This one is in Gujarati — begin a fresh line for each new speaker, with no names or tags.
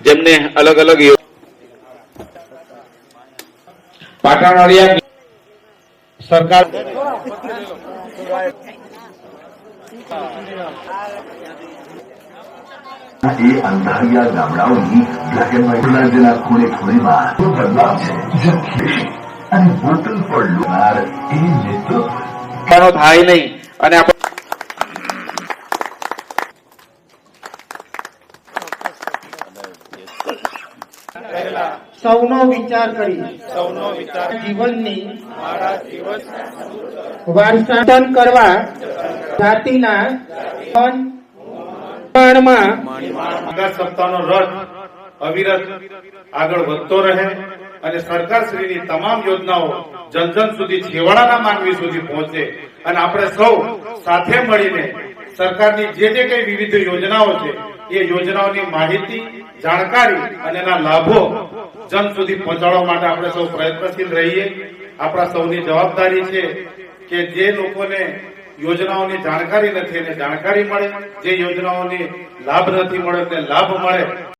જેમને અલગ અલગ
સરકાર
એ અંધારિયા ગામડાઓની બ્લેક એન્ડ વ્હાઇટ રાજ્યના ખૂણે ખૂણેમાં બદલાવ છે? અને બોટલ પર લોનાર એ નેતૃત્વ
થાય નહીં અને
સૌનો વિચાર કરી. સૌનો વિચાર જીવનની વારસાટન કરવા જાતિના પણ
સપ્તાહનો રથ અવિરત આગળ વધતો રહે અને સરકારશ્રીની તમામ યોજનાઓ જન જન સુધી છેવાડાના માનવી સુધી પહોંચે અને આપણે સૌ સાથે મળીને સરકારની જે જે કઈ વિવિધ યોજનાઓ છે એ યોજનાઓની માહિતી, જાણકારી અને એના લાભો જન સુધી પહોંચાડવા માટે આપણે સૌ પ્રયત્નશીલ રહીએ. આપણા સૌની જવાબદારી છે કે જે લોકોને યોજનાઓની જાણકારી નથી એને જાણકારી મળે, જે યોજનાઓની લાભ નથી મળે તેને લાભ મળે.